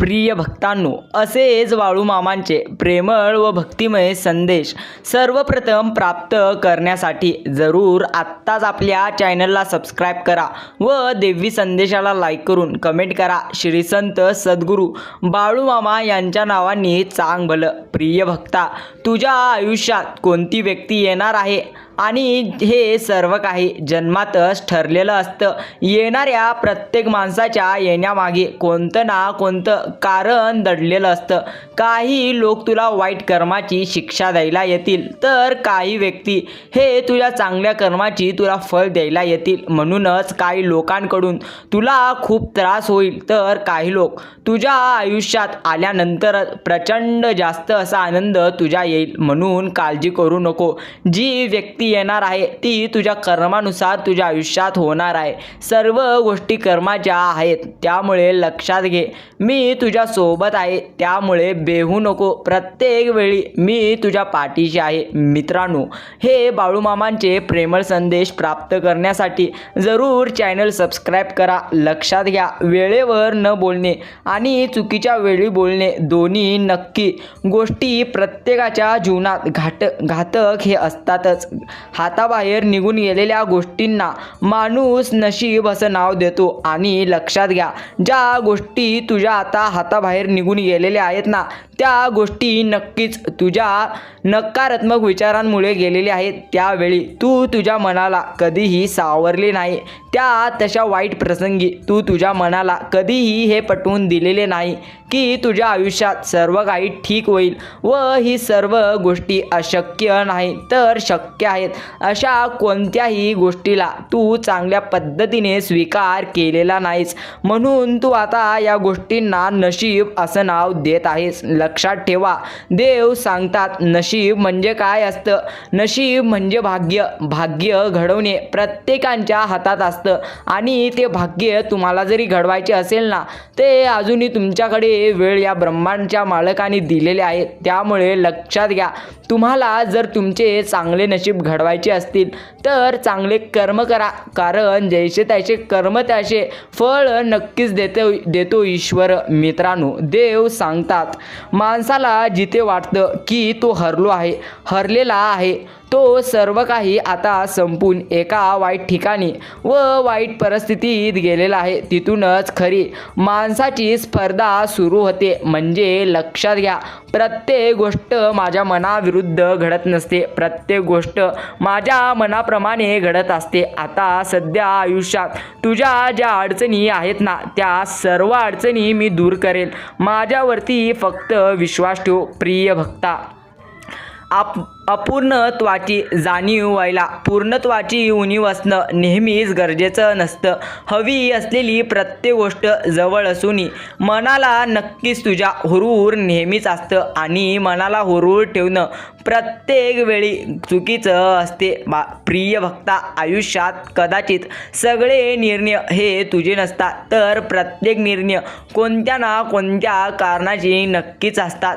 प्रिय भक्तांनो असेच वाळूमामांचे प्रेमळ व भक्तिमय संदेश सर्वप्रथम प्राप्त करण्यासाठी जरूर आत्ताच आपल्या चॅनलला सबस्क्राईब करा व देवी संदेशाला लाईक करून कमेंट करा. श्री संत सद्गुरू बाळूमामा यांच्या नावाने चांग भलं प्रिय भक्ता तुझ्या आयुष्यात कोणती व्यक्ती येणार आहे? आणि हे सर्व काही जन्मातच ठरलेलं असतं. येणाऱ्या प्रत्येक माणसाच्या येण्यामागे कोणतं ना कोणतं कारण दडलेलं असतं. काही लोक तुला वाईट कर्माची शिक्षा द्यायला येतील तर काही व्यक्ती हे तुझ्या चांगल्या कर्माची तुला फळ द्यायला येतील. म्हणूनच काही लोकांकडून तुला खूप त्रास होईल तर काही लोक तुझ्या आयुष्यात आल्यानंतर प्रचंड जास्त असा आनंद तुझ्या येईल. म्हणून काळजी करू नको. जी व्यक्ती येणार आहे ती तुझ्या कर्मानुसार तुझ्या आयुष्यात होणार आहे. सर्व गोष्टी कर्माच्या आहेत त्यामुळे लक्षात घे. मी तुझ्या सोबत आहे त्यामुळे बेहू नको. प्रत्येक वेळी मी तुझ्या पाठीशी आहे मित्रांनो. हे बाळूमामांचे प्रेमळ संदेश प्राप्त करण्यासाठी जरूर चॅनल सबस्क्राईब करा. लक्षात घ्या वेळेवर न बोलणे आणि चुकीच्या वेळी बोलणे दोन्ही नक्की गोष्टी प्रत्येकाच्या जीवनात घाट घातक हे असतातच. हाताबाहेर निघून गेलेल्या गोष्टींना माणूस नशीब असं नाव देतो. आणि लक्षात घ्या ज्या गोष्टी तुझ्या आता हाताबाहेर निघून गेलेल्या आहेत ना त्या गोष्टी नक्कीच तुझ्या नकारात्मक विचारांमुळे गेलेल्या आहेत. त्यावेळी तू तुझ्या मनाला कधीही सावरले नाही. त्या तशा वाईट प्रसंगी तू तुझ्या मनाला कधीही हे पटवून दिलेले नाही. की तुझ्या आयुष्यात सर्व काही ठीक होईल व ही सर्व गोष्टी अशक्य नाही तर शक्य आहेत. अशा कोणत्याही गोष्टीला तू चांगल्या पद्धतीने स्वीकार केलेला नाहीस. म्हणून तू आता या गोष्टींना नशीब असं नाव देत आहेस. लक्षात ठेवा देव सांगतात नशीब म्हणजे काय असतं? नशीब म्हणजे भाग्य. भाग्य घडवणे प्रत्येकांच्या हातात असतं आणि ते भाग्य तुम्हाला जरी घडवायचे असेल ना ते अजूनही तुमच्याकडे वेळ या ब्रह्मांडच्या मालकाने दिलेले आहे त्यामुळे लक्षात घ्या तुम्हाला जर तुमचे चांगले नशीब घडवायचे असतील तर चांगले कर्म करा. कारण जैसे त्याचे कर्म त्याचे फळ नक्कीच देतो देतो ईश्वर. मित्रांनो देव सांगतात माणसाला जिथे वाटतं की तो हरलो आहे हरलेला आहे. तो सर्व काही आता संपून एका वाईट ठिकाणी व वाईट परिस्थितीत गेलेला आहे. तिथूनच खरी माणसाची स्पर्धा सुरू होते. म्हणजे लक्षात घ्या प्रत्येक गोष्ट माझ्या मनाविरुद्ध घडत नसते. प्रत्येक गोष्ट माझ्या मनाप्रमाणे घडत असते. आता सध्या आयुष्यात तुझ्या ज्या अडचणी आहेत ना त्या सर्व अडचणी मी दूर करेल माझ्यावरती फक्त विश्वास ठेव प्रिय भक्ता. आप अपूर्णत्वाची जाणीव व्हायला. पूर्णत्वाची उणीव असणं नेहमीच गरजेचं नसतं. हवी असलेली प्रत्येक गोष्ट जवळ असूनही मनाला नक्कीच तुझ्या हुरूर नेहमीच असतं आणि मनाला हुरूर ठेवणं प्रत्येक वेळी चुकीचं असते. बा प्रिय भक्ता आयुष्यात कदाचित सगळे निर्णय हे तुझे नसतात तर प्रत्येक निर्णय कोणत्या ना कोणत्या कारणाची नक्कीच असतात.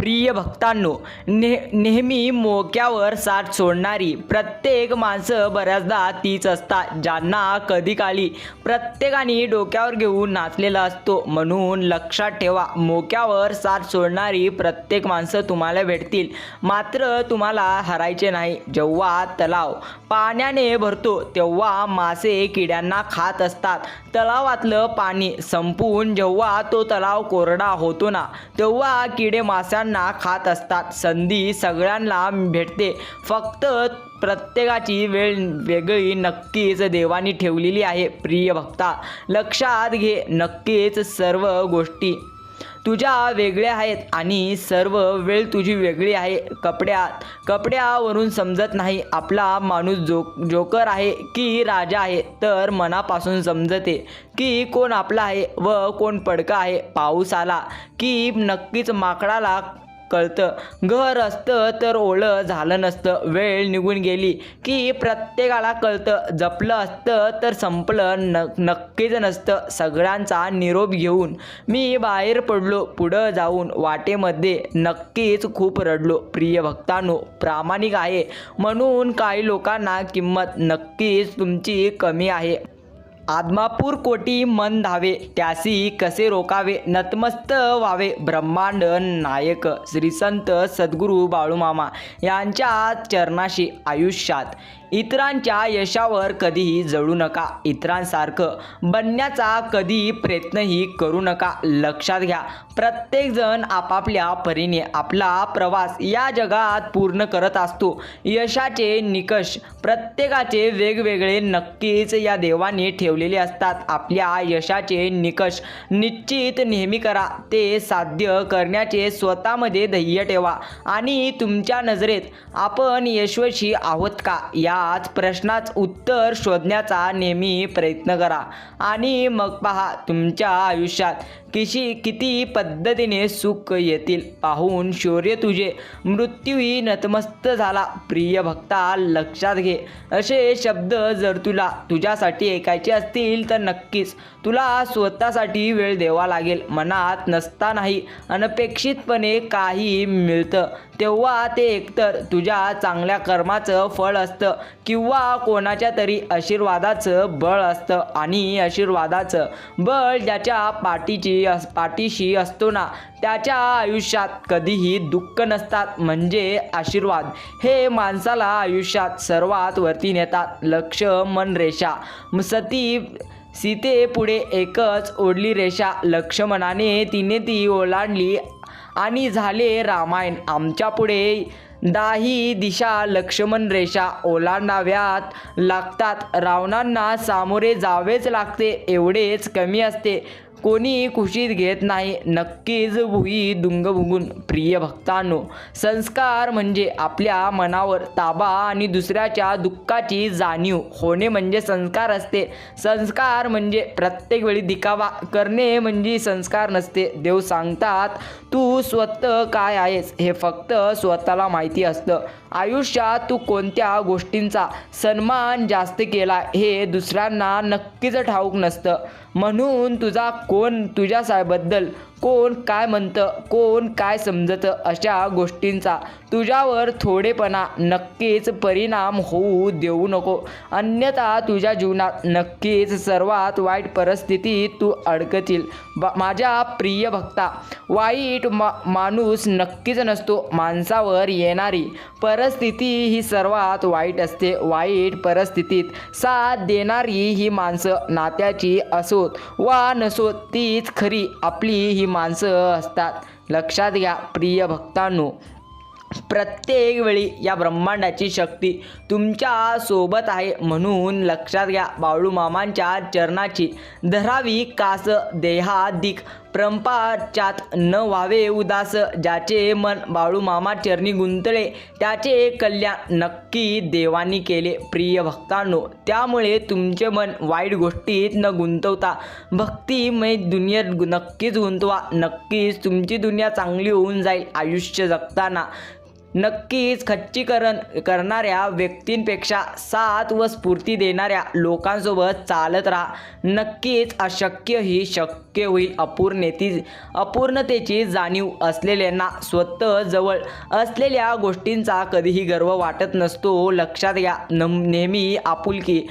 प्रिय भक्तांनो ने नेहमी मोक्यावर साथ सोडणारी प्रत्येक माणसं बऱ्याचदा तीच असतात ज्यांना कधी काळी प्रत्येकाने डोक्यावर घेऊन नाचलेला असतो. म्हणून लक्षात ठेवा मोक्यावर साथ सोडणारी प्रत्येक माणसं तुम्हाला भेटतील. मात्र तुम्हाला हरायचे नाही. जेव्हा तलाव पाण्याने भरतो तेव्हा मासे किड्यांना खात असतात. तलावातलं पाणी संपून जेव्हा तो तलाव कोरडा होतो ना तेव्हा किडे माशांना खात असतात. संधी सगळ्यांना भेटते. फक्त प्रत्येकाची वेळ वेगळी नक्कीच देवानी ठेवलेली आहे प्रिय भक्ता. लक्षात घे नक्कीच सर्व गोष्टी. तुझ्या वेगळ्या आहेत आणि सर्व वेळ तुझी वेगळी आहे. कपड्यात कपड्यावरून समजत नाही. आपला माणूस जो जोकर आहे की राजा आहे तर मनापासून समजते की कोण आपला आहे व कोण पडका आहे. पाऊस आला की नक्कीच माकडाला कळतं. घर असतं तर ओलं झालं नसतं. वेळ निघून गेली की प्रत्येकाला कळतं. जपलं असतं तर संपलं न नक्कीच नसतं. सगळ्यांचा निरोप घेऊन मी बाहेर पडलो पुढं जाऊन वाटेमध्ये नक्कीच खूप रडलो. प्रिय भक्तांनो प्रामाणिक आहे. म्हणून काही लोकांना किंमत नक्कीच तुमची कमी आहे. आदमापूर कोटी मन धावे त्यासी कसे रोकावे? नतमस्त व्हावे ब्रह्मांड नायक श्रीसंत सद्गुरू बाळूमामा यांच्या चरणाशी आयुष्यात. इतरांच्या यशावर कधीही जळू नका. इतरांसारखं बनण्याचा कधी प्रयत्नही करू नका. लक्षात घ्या प्रत्येकजण आपापल्या परीने आपला प्रवास या जगात पूर्ण करत असतो. यशाचे निकष प्रत्येकाचे वेगवेगळे नक्कीच या देवाने ठेवलेले असतात. आपल्या यशाचे निकष निश्चित नेहमी करा. ते साध्य करण्याचे स्वतःमध्ये ध्येय ठेवा. आणि तुमच्या नजरेत आपण यशस्वी आहोत का? या याच प्रश्नाच उत्तर शोधण्याचा नेहमी प्रयत्न करा. आणि मग पहा तुमच्या आयुष्यात किशी किती पद्धतीने सुख येतील. पाहून शौर्य तुझे. मृत्यूही नतमस्त झाला. प्रिय भक्ता लक्षात घे. असे शब्द जर तुला तुझ्यासाठी ऐकायचे असतील तर नक्कीच. तुला स्वतःसाठी वेळ द्यावा लागेल. मनात नसतानाही अनपेक्षितपणे काही मिळतं. तेव्हा ते एकतर तुझ्या चांगल्या कर्माचं फळ असतं. किंवा कोणाच्या तरी आशीर्वादाचं बळ असतं आणि आशीर्वादाचं बळ ज्याच्या पाठीची अस पाठीशी असतो ना त्याच्या आयुष्यात कधीही दुःख नसतात. म्हणजे आशीर्वाद. हे माणसाला आयुष्यात सर्वात वरती नेतात. लक्ष मन रेषा. सती सीते पुढे एकच ओढली रेषा. लक्ष्मणाने तिने ती ओलांडली आणि झाले रामायण. आमच्या पुढे दाही दिशा लक्ष्मण रेषा ओलांडाव्यात. लागतात रावणांना सामोरे जावेच लागते एवढेच कमी असते. कोणी खुशीत घेत नाही नक्कीच भुई दुंगभुगून. प्रिय भक्तांनो संस्कार म्हणजे आपल्या मनावर ताबा आणि दुसऱ्याच्या दुःखाची जाणीव. होणे म्हणजे संस्कार असते. संस्कार म्हणजे प्रत्येक वेळी दिखावा. करणे म्हणजे संस्कार नसते. देव सांगतात तू स्वतः काय आहेस? हे फक्त स्वतःला माहिती असतं. आयुष्यात तू कोणत्या गोष्टींचा सन्मान जास्त केला हे दुसऱ्यांना नक्कीच ठाऊक नसतं. म्हणून तुझा कोण तुझ्याबद्दल कोण काय म्हणतं कोण काय समजतं अशा गोष्टींचा. तुझ्यावर थोडेपणा नक्कीच परिणाम होऊ देऊ नको. अन्यथा तुझ्या जीवनात नक्कीच सर्वात वाईट परिस्थितीत तू अडकतील. ब माझ्या प्रिय भक्ता वाईट मा माणूस नक्कीच नसतो माणसावर येणारी. परिस्थिती ही सर्वात वाईट असते. वाईट परिस्थितीत साथ देणारी ही माणसं नात्याची असोत वा नसोत तीच खरी आपली ही माणसं असतात. लक्षात घ्या प्रिय भक्तांनो. प्रत्येक वेळी या ब्रह्मांडाची शक्ती तुमच्यासोबत आहे म्हणून लक्षात घ्या बाळू मामांच्या चरणाची. धरावी कास देहादिक प्रंपाच्यात न व्हावे उदास ज्याचे मन बाळू मामा चरणी गुंतले त्याचे कल्याण नक्की देवानी केले प्रिय भक्तांनो. त्यामुळे तुमचे मन वाईट गोष्टीत न गुंतवता भक्तिमय दुनियेत नक्कीच गुंतवा नक्कीच तुमची दुनिया चांगली होऊन जाईल आयुष्य जगताना. नक्कीच खच्चीकरण करणाऱ्या व्यक्तींपेक्षा साथ व स्फूर्ती देणाऱ्या लोकांसोबत चालत राहा. नक्कीच अशक्य ही शक्य होईल. अपूर्णतेची अपूर्णतेची जाणीव असलेल्यांना स्वतः जवळ असलेल्या गोष्टींचा कधीही गर्व वाटत नसतो. लक्षात घ्या नम नेहमी आपुलकी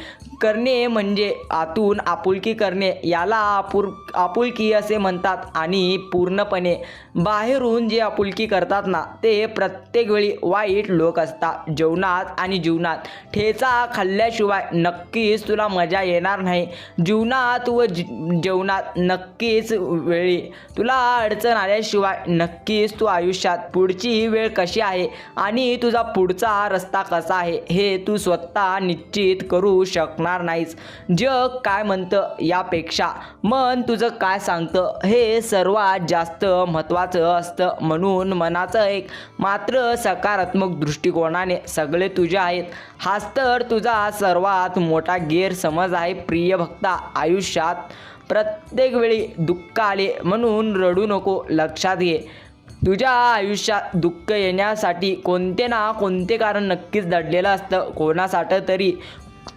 करणे म्हणजे आतून आपुलकी करणे. याला आपुर आपुलकी असे म्हणतात आणि पूर्णपणे बाहेरून जे आपुलकी करतात ना ते प्रत्येक वेळी वाईट लोक असतात. जेवणात आणि जीवनात ठेचा खाल्ल्याशिवाय नक्कीच तुला मजा येणार नाही. जीवनात व जी जेवणात नक्कीच वेळी तुला अडचण आल्याशिवाय नक्कीच तू आयुष्यात पुढची वेळ कशी आहे आणि तुझा पुढचा रस्ता कसा आहे हे तू स्वतः निश्चित करू शकणार नाहीस. जग काय म्हणतं यापेक्षा? मन तुझं काय सांगतं? हे सर्वात जास्त महत्त्वाचं असतं म्हणून मनाचं एक मात्र सकारात्मक दृष्टिकोनाने सगळे तुझे आहेत. हाच तर तुझा सर्वात मोठा गैरसमज आहे प्रिय भक्ता. आयुष्यात प्रत्येक वेळी दुःख आले म्हणून रडू नको लक्षात घे. तुझ्या आयुष्यात दुःख येण्यासाठी कोणते ना कोणते कारण नक्कीच दडलेलं असतं. कोणासाठी तरी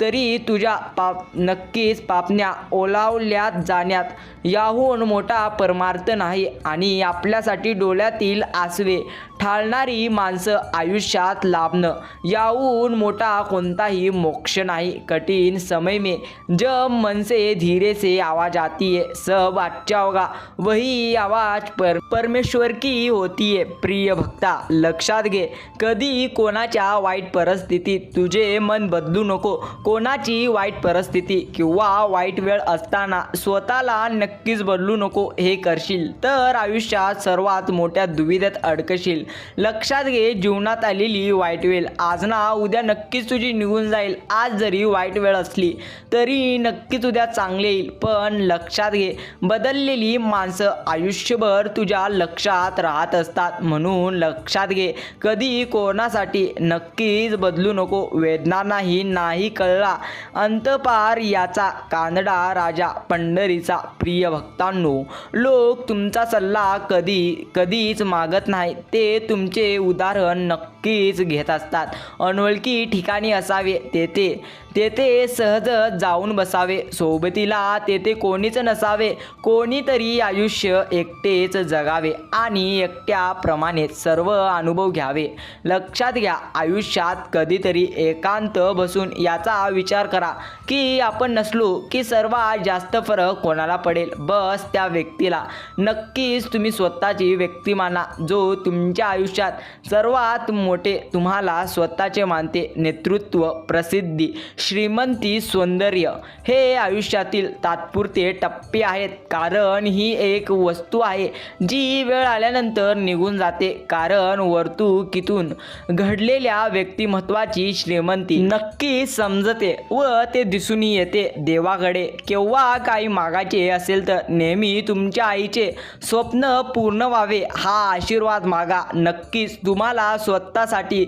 तरी तुझ्या पाप नक्कीच पापण्या ओलावल्या जाण्यात. याहून मोठा परमार्थ नाही आणि आपल्यासाठी डोळ्यातील आसवे ठाळणारी माणसं आयुष्यात लाभणं. याहून मोठा कोणताही मोक्ष नाही. कठीण समय में जब मन से धीरे से आवाज आती है सब अच्छा होगा वही आवाज पर परमेश्वर की होती है प्रिय भक्ता लक्षात घे. कधी कोणाच्या वाईट परिस्थितीत तुझे मन बदलू नको. कोणाची वाईट परिस्थिती किंवा वाईट वेळ असताना स्वतःला नक्कीच बदलू नको हे करशील. तर आयुष्यात सर्वात मोठ्या दुविधेत अडकशील. लक्षात घे जीवनात आलेली वाईट वेळ. आज ना उद्या नक्कीच तुझी निघून जाईल. आज जरी वाईट वेळ असली तरी नक्कीच उद्या चांगले येईल. पण लक्षात घे बदललेली माणसं आयुष्यभर तुझ्या लक्षात राहत असतात. म्हणून लक्षात घे कधी कोणासाठी नक्कीच बदलू नको. वेदना नाही नाही कळला. अंतपार याचा कानडा राजा पंढरीचा प्रिय भक्तांनो लोक तुमचा सल्ला कधी कधीच मागत नाही ते तुमचे उदाहरण नक्कीच घेत असतात. अनोळखी ठिकाणी असावे तेथे तेथे सहज जाऊन बसावे. सोबतीला तेथे कोणीच नसावे. कोणीतरी आयुष्य एकटेच जगावे आणि एकट्याप्रमाणे सर्व अनुभव घ्यावे. लक्षात घ्या आयुष्यात कधीतरी एकांत बसून याचा विचार करा. की आपण नसलो की सर्वात जास्त फरक कोणाला पडेल? बस त्या व्यक्तीला. नक्कीच तुम्ही स्वतःची व्यक्ती माना जो तुमच्या आयुष्यात सर्वात मोठे तुम्हाला स्वतःचे मानते नेतृत्व प्रसिद्धी श्रीमंती सौंदर्य. हे आयुष्यातील तात्पुरते टप्पे आहेत कारण ही एक वस्तू आहे जी वेळ आल्यानंतर निघून जाते कारण वर्तुकीतून घडलेल्या व्यक्तिमत्वाची श्रीमंती नक्की समजते व ते दिसून येते. देवाकडे केव्हा काही मागायचे असेल तर नेहमी तुमच्या आईचे स्वप्न पूर्ण व्हावे हा आशीर्वाद मागा. नक्कीच तुम्हाला स्वतः विकासासाठी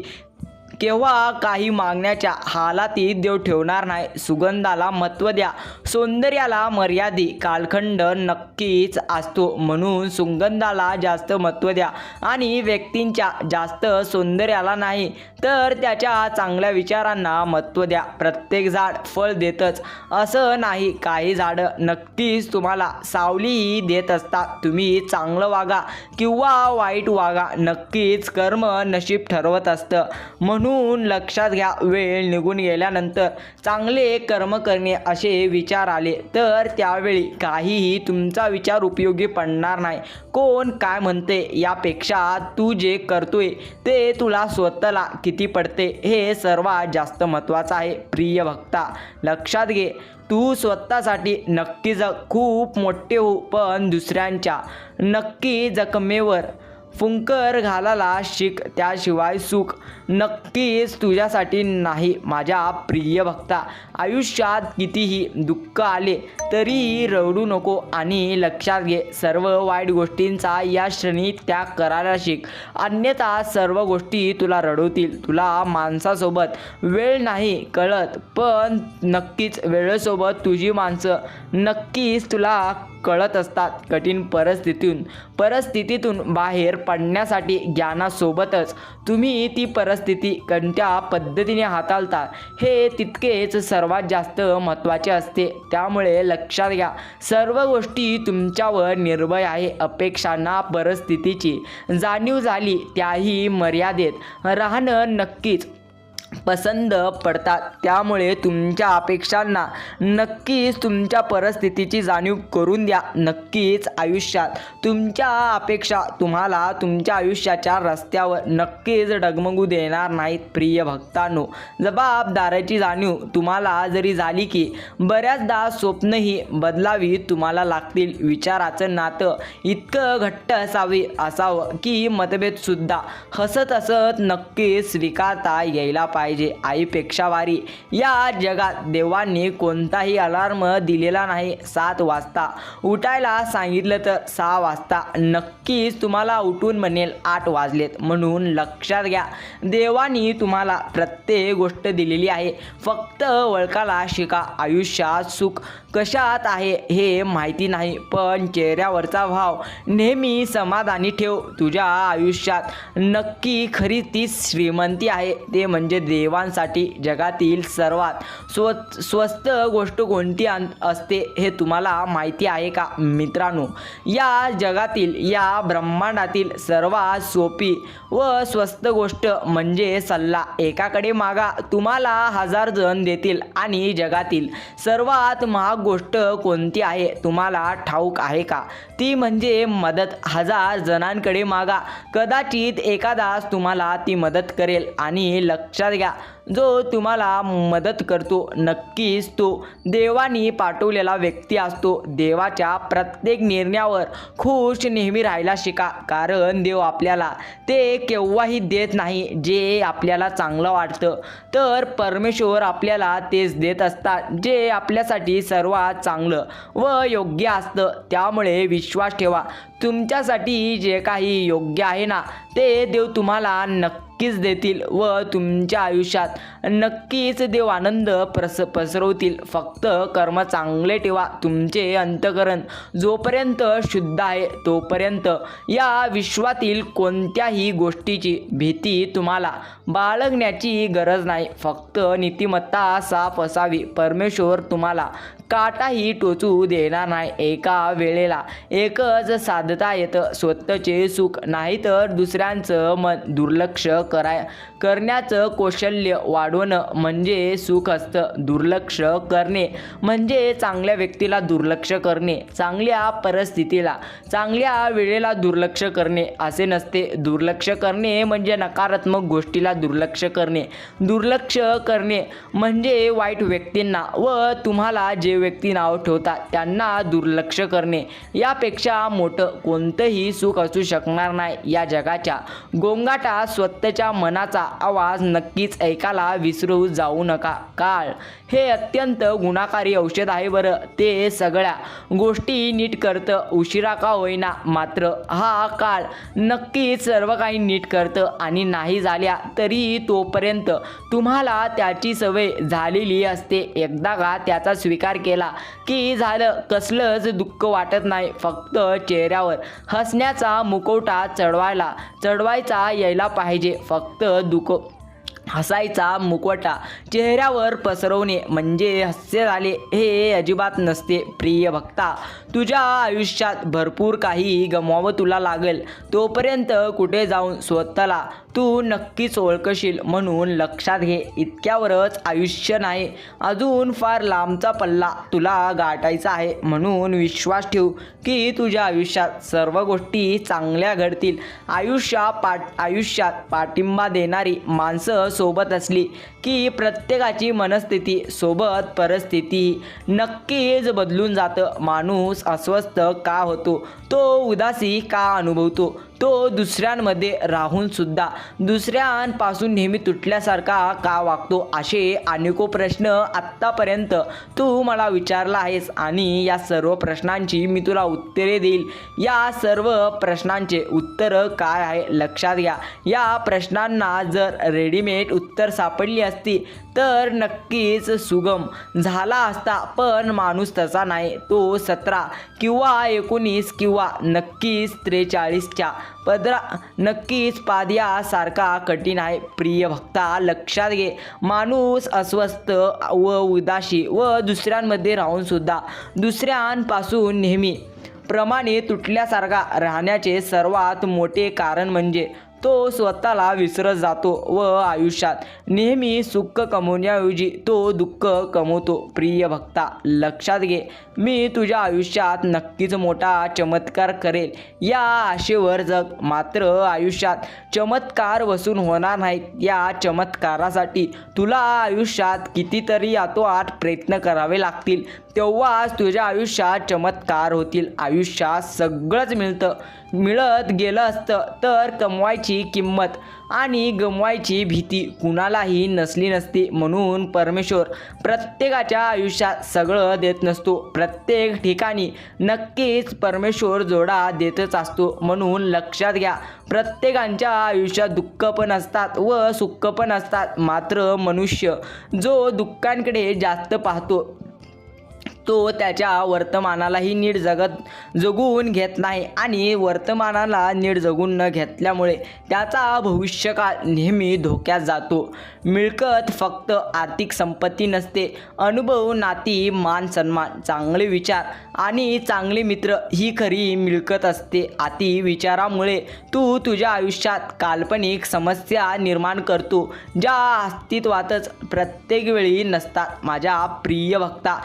केव्हा काही मागण्याच्या हालातीत देव ठेवणार नाही. सुगंधाला महत्त्व द्या. सौंदर्याला मर्यादी. कालखंड नक्कीच असतो म्हणून सुगंधाला जास्त महत्त्व द्या. आणि व्यक्तींच्या जास्त सौंदर्याला नाही तर त्याच्या चांगल्या विचारांना महत्त्व द्या. प्रत्येक झाड फळ देतच. असं नाही काही झाडं नक्कीच तुम्हाला सावलीही देत असतात. तुम्ही चांगलं वागा किंवा वाईट वागा. नक्कीच कर्म नशीब ठरवत असतं. म्हणून लक्षात घ्या वेळ निघून गेल्यानंतर चांगले कर्म करणे असे विचार आले. तर त्यावेळी काहीही तुमचा विचार उपयोगी पडणार नाही. कोण काय म्हणते यापेक्षा तू जे करतोय ते तुला स्वतःला किती पडते हे सर्वात जास्त महत्त्वाचं आहे. प्रिय भक्ता लक्षात घे तू स्वतःसाठी नक्की जग खूप मोठे हो पण दुसऱ्यांच्या नक्की जखमेवर फुंकर घालायला शिक त्याशिवाय सुख नक्कीच तुझ्यासाठी नाही. माझ्या प्रिय भक्ता आयुष्यात कितीही दुःख आले तरी रडू नको आणि लक्षात घे सर्व वाईट गोष्टींचा या क्षणी त्याग करायला शिक. अन्यथा सर्व गोष्टी तुला रडवतील. तुला माणसासोबत वेळ नाही कळत पण नक्कीच वेळेसोबत तुझी माणसं नक्कीच तुला कळत असतात. कठीण परिस्थितीतून परिस्थितीतून बाहेर पडण्यासाठी ज्ञानासोबतच तुम्ही ती परिस्थिती कोणत्या पद्धतीने हाताळता हे तितकेच सर्वात जास्त महत्त्वाचे असते. त्यामुळे लक्षात घ्या सर्व गोष्टी तुमच्यावर निर्भय आहे. अपेक्षांना परिस्थितीची जाणीव झाली त्याही मर्यादेत. राहणं नक्कीच पसंद पडतात. त्यामुळे तुमच्या अपेक्षांना नक्कीच तुमच्या परिस्थितीची जाणीव करून द्या. नक्कीच आयुष्यात तुमच्या अपेक्षा तुम्हाला तुमच्या आयुष्याच्या रस्त्यावर नक्कीच डगमगू देणार नाहीत प्रिय भक्तांनो. जबाबदाऱ्याची जाणीव तुम्हाला जरी झाली की बऱ्याचदा स्वप्नही बदलावी तुम्हाला लागतील. विचाराचं नातं इतकं घट्ट असावे असावं की मतभेदसुद्धा हसत हसत नक्कीच स्वीकारता यायला पाहिजे. आईपेक्षा वारी. या जगात देवांनी कोणताही अलार्म दिलेला नाही. सात वाजता उठायला सांगितलं तर सहा वाजता. नक्कीच तुम्हाला उठून म्हणेल आठ वाजलेत. म्हणून लक्षात घ्या. देवानी तुम्हाला प्रत्येक गोष्ट दिलेली आहे. फक्त ओळखाला शिका. आयुष्यात सुख कशात आहे हे माहिती नाही पण चेहऱ्यावरचा भाव नेहमी समाधानी ठेव. तुझ्या आयुष्यात नक्की खरी ती श्रीमंती आहे. ते म्हणजे देवांसाठी जगातील सर्वात स्व स्वस्त गोष्ट कोणती असते हे तुम्हाला माहिती आहे का? मित्रांनो या जगातील या ब्रह्मांडातील सर्वात सोपी व स्वस्त गोष्ट म्हणजे सल्ला. एकाकडे मागा तुम्हाला हजार जण देतील आणि जगातील सर्वात महाग गोष्ट कोणती आहे? तुम्हाला ठाऊक आहे का? ती म्हणजे मदत. हजार जणांकडे मागा. कदाचित एखादाच तुम्हाला ती मदत करेल आणि लक्षात घ्या. जो तुम्हाला मदत करतो नक्कीच तो देवानी पाठवलेला व्यक्ती असतो. देवाच्या प्रत्येक निर्णयावर खुश नेहमी राहायला शिका कारण देव आपल्याला ते केव्हाही देत नाही जे आपल्याला चांगलं वाटतं. तर परमेश्वर आपल्याला तेच देत असतात जे आपल्यासाठी सर्वात चांगलं व योग्य असतं. त्यामुळे विश्वास ठेवा. तुमच्यासाठी जे काही योग्य आहे ना ते देव तुम्हाला नक्कीच देतील व तुमच्या आयुष्यात नक्कीच देव आनंद प्रस पसरवतील. फक्त कर्म चांगले ठेवा. तुमचे अंतकरण जोपर्यंत शुद्ध आहे तोपर्यंत. या विश्वातील कोणत्याही गोष्टीची भीती तुम्हाला बाळगण्याची गरज नाही. फक्त नीतिमत्ता साफ असावी. परमेश्वर तुम्हाला काटाही टोचू देणार नाही. एका वेळेला एकच साधता येतं. स्वतःचे सुख नाही तर दुसऱ्यांचं मन दुर्लक्ष कराय करण्याचं कौशल्य वाढवणं म्हणजे सुख असतं. दुर्लक्ष करणे म्हणजे चांगल्या व्यक्तीला दुर्लक्ष करणे चांगल्या परिस्थितीला चांगल्या वेळेला दुर्लक्ष करणे असे नसते. दुर्लक्ष करणे म्हणजे नकारात्मक गोष्टीला दुर्लक्ष करणे. दुर्लक्ष करणे म्हणजे वाईट व्यक्तींना व तुम्हाला जे व्यक्ती नाव ठेवतात त्यांना दुर्लक्ष करणे. यापेक्षा मोठं कोणतंही सुख असू शकणार नाही. या जगाच्या गोंगाटा स्वतःच्या मनाचा आवाज नक्कीच ऐकायला विसरू जाऊ नका. काळ हे अत्यंत गुणाकारी औषध आहे बरं. ते सगळ्या गोष्टी नीट करतं उशिरा का होईना. मात्र हा काळ नक्कीच सर्व काही नीट करतं आणि नाही झाल्या तरी तोपर्यंत तुम्हाला त्याची सवय झालेली असते. एकदा का त्याचा स्वीकार केला की झालं. कसलंच दुःख वाटत नाही. फक्त चेहऱ्यावर हसण्याचा मुखवटा चढवायला चढवायचा यायला पाहिजे. फक्त दुख हसायचा मुखवटा चेहऱ्यावर पसरवणे म्हणजे हास्य झाले हे अजिबात नसते. प्रिय भक्ता तुझ्या आयुष्यात भरपूर काही गमवावं तुला लागेल. तोपर्यंत कुठे जाऊन स्वतःला तू नक्कीच ओळखशील म्हणून लक्षात घे इतक्यावरच आयुष्य नाही. अजून फार लांबचा पल्ला तुला गाठायचा आहे म्हणून विश्वास ठेव की तुझ्या आयुष्यात सर्व गोष्टी चांगल्या घडतील. आयुष्या पाट आयुष्यात पाठिंबा देणारी माणसं सोबत असली की प्रत्येकाची मनस्थिती सोबत परिस्थिती नक्कीच बदलून जातं. माणूस अस्वस्थ का होतो? तो उदासी का अनुभवतो? तो दुसऱ्यांमध्ये राहून सुद्धा दुसऱ्यांपासून नेहमी तुटल्यासारखा का वागतो? असे अनेको प्रश्न आत्तापर्यंत तू मला विचारला आहेस आणि या सर्व प्रश्नांची मी तुला उत्तरे देईल. या सर्व प्रश्नांचे उत्तर काय आहे? लक्षात घ्या. या प्रश्नांना जर रेडीमेड उत्तर सापडली असती. तर नक्कीच सुगम झाला असता पण माणूस तसा नाही. तो सतरा किंवा एकोणीस किंवा नक्कीच त्रेचाळीसच्या पदरा नक्कीच पाद्यासारखा कठीण आहे. प्रिय भक्ता लक्षात घे. माणूस अस्वस्थ व उदाशी व दुसऱ्यांमध्ये राहून सुद्धा दुसऱ्यांपासून नेहमी प्रमाणे तुटल्यासारखा राहण्याचे सर्वात मोठे कारण म्हणजे तो स्वतःला विसरत जातो व आयुष्यात नेहमी सुख कमवण्याऐवजी तो दुःख कमवतो. प्रिय भक्ता लक्षात घे. मी तुझ्या आयुष्यात नक्कीच मोठा चमत्कार करेल. या आशेवर जग मात्र आयुष्यात चमत्कार वसून होणार नाहीत या चमत्कारासाठी तुला आयुष्यात कितीतरी आतोआत प्रयत्न करावे लागतील. तेव्हाच तुझ्या आयुष्यात चमत्कार होतील. आयुष्यात सगळंच मिळतं. मिळत गेलं असतं तर कमवायची किंमत आणि गमवायची भीती कुणालाही नसली नसती. म्हणून परमेश्वर प्रत्येकाच्या आयुष्यात सगळं देत नसतो. प्रत्येक ठिकाणी नक्कीच परमेश्वर जोडा देतच असतो. म्हणून लक्षात घ्या प्रत्येकांच्या आयुष्यात दुःख पण असतात व सुख पण असतात. मात्र मनुष्य जो दुःखांकडे जास्त पाहतो तो त्याच्या वर्तमानालाही नीट जगत जगून घेत नाही आणि वर्तमानाला नीट जगून न घेतल्यामुळे त्याचा भविष्यकाळ नेहमी धोक्यात जातो. मिळकत फक्त आर्थिक संपत्ती नसते अनुभव नाती मान सन्मान चांगले विचार आणि चांगले मित्र ही खरी मिळकत असते. अति विचारामुळे तू तुझ्या आयुष्यात काल्पनिक समस्या निर्माण करतो ज्या अस्तित्वातच प्रत्येक वेळी नसतात. माझ्या प्रिय भक्ता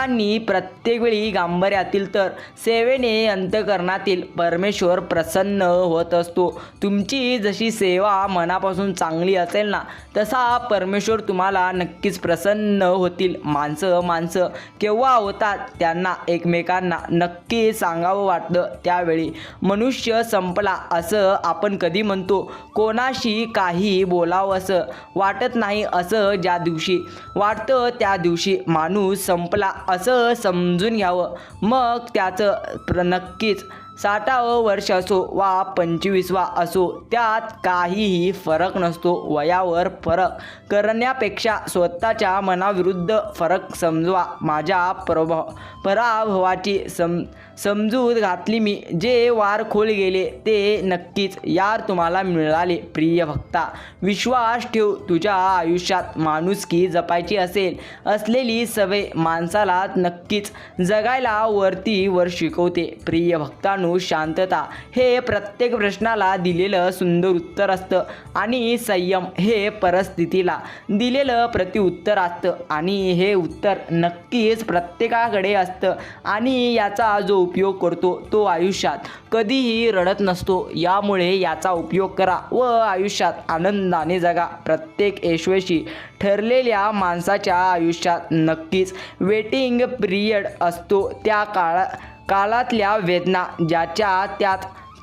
संतांनी प्रत्येक वेळी गांभऱ्यातील तर सेवेने अंतकरणातील परमेश्वर प्रसन्न होत असतो. तुमची जशी सेवा मनापासून चांगली असेल ना तसा परमेश्वर तुम्हाला नक्कीच प्रसन्न होतील. माणसं माणसं केव्हा होतात त्यांना एकमेकांना नक्की सांगावं वाटतं त्यावेळी. मनुष्य संपला असं आपण कधी म्हणतो. कोणाशी काही बोलावं असं वाटत नाही असं ज्या दिवशी. वाटतं त्या दिवशी माणूस संपला असं समजून घ्यावं. मग त्याचं प्र नक्कीच साठावं वर्ष असो वा पंचवीसवा असो त्यात काहीही फरक नसतो. वयावर फरक करण्यापेक्षा स्वतःच्या मनाविरुद्ध फरक समजवा. माझ्या प्रभाव पराभवाची सम समजूत घातली मी. जे वार खोल गेले ते नक्कीच यार तुम्हाला मिळाले प्रिय भक्ता विश्वास ठेव तुझ्या आयुष्यात माणुसकी जपायची असेल. असलेली सवय माणसाला नक्कीच जगायला वरती वर शिकवते. प्रिय भक्तांनो शांतता हे प्रत्येक प्रश्नाला दिलेलं सुंदर उत्तर असतं आणि संयम हे परिस्थितीला दिलेलं प्रतिउत्तर असतं. आणि हे उत्तर नक्कीच प्रत्येकाकडे असतं. आणि याचा जो उपयोग करतो तो आयुष्यात. कधीही रडत नसतो यामुळे याचा उपयोग करा व आयुष्यात आनंदाने जगा. प्रत्येक यशस्वी ठरलेल्या माणसाच्या आयुष्यात नक्कीच वेटिंग पिरियड असतो. त्या काळा काळातल्या वेदना ज्याच्या त्यात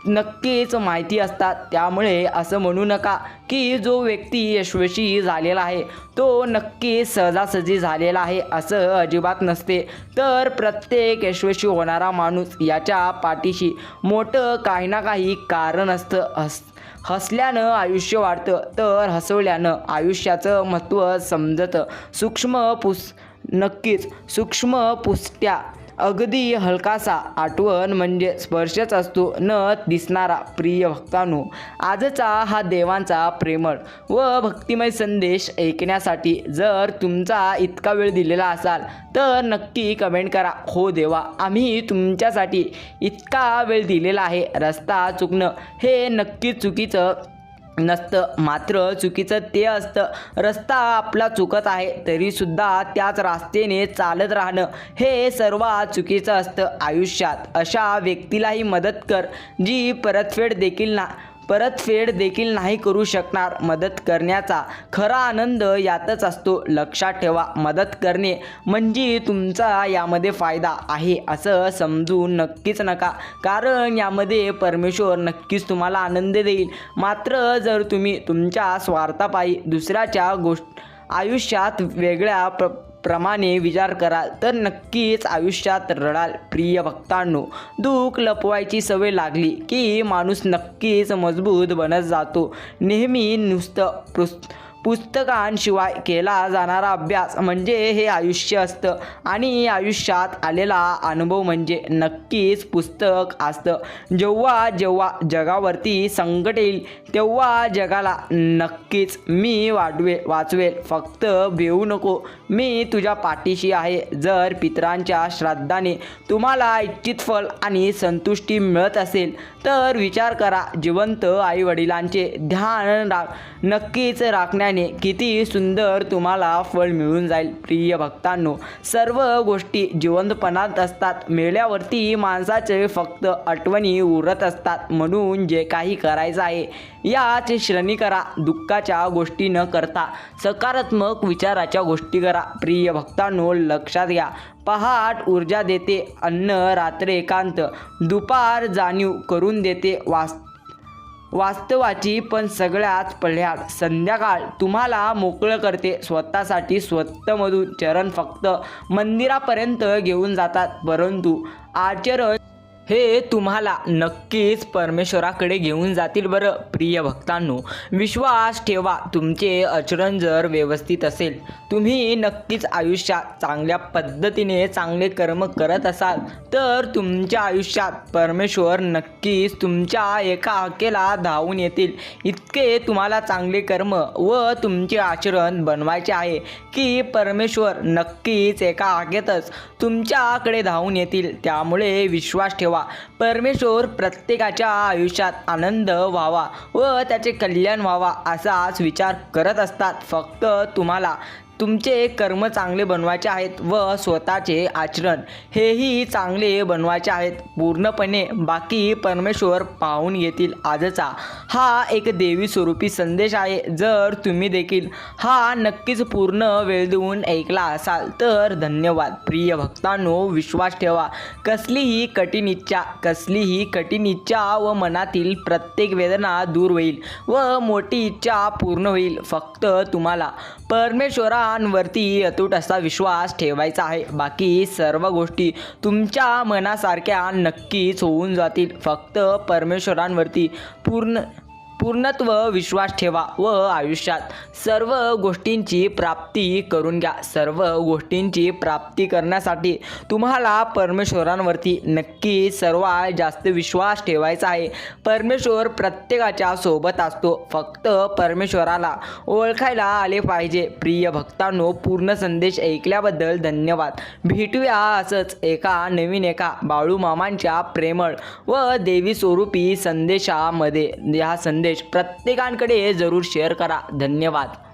नक्कीच माहिती असतात. त्यामुळे असं म्हणू नका की जो व्यक्ती यशस्वी झालेला आहे तो नक्की सहजासहजी झालेला आहे असं अजिबात नसते. तर प्रत्येक यशस्वी होणारा माणूस याच्या पाठीशी मोठं काही ना काही कारण असतं हस हसल्यानं आयुष्य वाढतं तर हसवल्यानं आयुष्याचं महत्त्व समजतं. सूक्ष्म पुस नक्कीच सूक्ष्म पुष्ट्या अगदी हलकासा आठवण म्हणजे स्पर्शच असतो न दिसणारा प्रिय भक्तांनो. आजचा हा देवांचा प्रेमळ व भक्तिमय संदेश ऐकण्यासाठी जर तुमचा इतका वेळ दिलेला असाल तर नक्की कमेंट करा. हो देवा आम्ही तुमच्यासाठी इतका वेळ दिलेला आहे. रस्ता चुकणं हे नक्की चुकीचं नसतं. मात्र चुकीचं ते असतं. रस्ता आपला चुकत आहे तरीसुद्धा त्याच रास्तेने चालत राहणं हे सर्वात चुकीचं असतं आयुष्यात. अशा व्यक्तीलाही मदत कर जी परतफेड देखील ना परतफेड देखील नाही करू शकणार मदत करण्याचा खरा आनंद यातच असतो. लक्षात ठेवा मदत करणे म्हणजे तुमचा यामध्ये फायदा आहे असं समजून नक्कीच नका. कारण यामध्ये परमेश्वर नक्कीच तुम्हाला आनंद देईल. मात्र जर तुम्ही तुमच्या स्वार्थापायी दुसऱ्याच्या गोष्ट आयुष्यात वेगळ्या प्र प्रमाणे विचार कराल तर नक्कीच आयुष्यात रडाल. प्रिय भक्तांनो दुःख लपवायची सवय लागली की माणूस नक्कीच मजबूत बनत जातो. नेहमी नुसतं पुस पुस्तकांशिवाय केला जाणारा अभ्यास म्हणजे हे आयुष्य असतं आणि आयुष्यात आलेला अनुभव म्हणजे नक्कीच पुस्तक असतं. जेव्हा जेव्हा जगावरती संकट येईल तेव्हा जगाला नक्कीच मी वाटवे वाचवेल. फक्त भेऊ नको. मी तुझ्या पाठीशी आहे. जर पितरांच्या श्राद्धाने तुम्हाला इच्छित फल आणि संतुष्टी मिळत असेल तर विचार करा. जिवंत आईवडिलांचे ध्यान रा नक्कीच राखण्याने किती सुंदर तुम्हाला फळ मिळून जाईल. प्रिय भक्तांनो सर्व गोष्टी जिवंतपणात असतात. मेल्यावरती माणसाचे फक्त आठवणी उरत असतात. म्हणून जे काही करायचं आहे याच श्रेणी करा. दुःखाच्या गोष्टी न करता सकारात्मक विचाराच्या गोष्टी करा. प्रिय भक्तांनो लक्षात घ्या. पहाट ऊर्जा देते अन्न रात्र एकांत. दुपार जाणीव करून देते वास वास्तवाची पण सगळ्यात पढ्यात संध्याकाळ तुम्हाला मोकळं करते. स्वतःसाठी स्वतःमधून चरण फक्त मंदिरापर्यंत घेऊन जातात परंतु आचरण हे तुम्हाला नक्कीच परमेश्वराकडे घेऊन जातील बरं प्रिय भक्तांनो. विश्वास ठेवा तुमचे आचरण जर व्यवस्थित असेल तुम्ही नक्कीच आयुष्यात चांगल्या पद्धतीने चांगले कर्म करत असाल तर तुमच्या आयुष्यात परमेश्वर नक्कीच तुमच्या एका हाकेला धावून येतील. इतके तुम्हाला चांगले कर्म व तुमचे आचरण बनवायचे आहे की परमेश्वर नक्कीच एका हाकेतच तुमच्याकडे धावून येतील. त्यामुळे विश्वास ठेवा. परमेश्वर प्रत्येकाच्या आयुष्यात आनंद व्हावा व त्याचे कल्याण व्हावा असाच विचार करत असतात. फक्त तुम्हाला तुमचे कर्म चांगले बनवायचे आहेत व स्वतःचे आचरण हेही चांगले बनवायचे आहेत. पूर्णपणे बाकी परमेश्वर पाहून घेतील आजचा. हा एक देवी स्वरूपी संदेश आहे. जर तुम्ही देखील हा नक्कीच पूर्ण वेळ देऊन ऐकला असाल तर धन्यवाद. प्रिय भक्तांनो विश्वास ठेवा. कसलीही कठीण इच्छा कसलीही कठीण इच्छा व मनातील प्रत्येक वेदना दूर होईल व मोठी इच्छा पूर्ण होईल. फक्त तुम्हाला परमेश्वरा परमेश्वरांवरती अतूट असा विश्वास ठेवायचा आहे. बाकी सर्व गोष्टी तुमच्या मनासारख्या नक्कीच होऊन जातील. फक्त परमेश्वरांवरती पूर्ण पूर्णत्व विश्वास ठेवा व आयुष्यात सर्व गोष्टींची प्राप्ती करून घ्या. सर्व गोष्टींची प्राप्ती करण्यासाठी तुम्हाला परमेश्वरांवरती नक्की सर्वात जास्त विश्वास ठेवायचा आहे. परमेश्वर प्रत्येकाच्या सोबत असतो. फक्त परमेश्वराला ओळखायला आले पाहिजे. प्रिय भक्तांनो पूर्ण संदेश ऐकल्याबद्दल धन्यवाद. भेटूया असंच एका नवीन एका बाळू मामांच्या प्रेमळ व देवी स्वरूपी संदेशामध्ये. हा संदेश. प्रत्येकांकडे जरूर शेअर करा. धन्यवाद.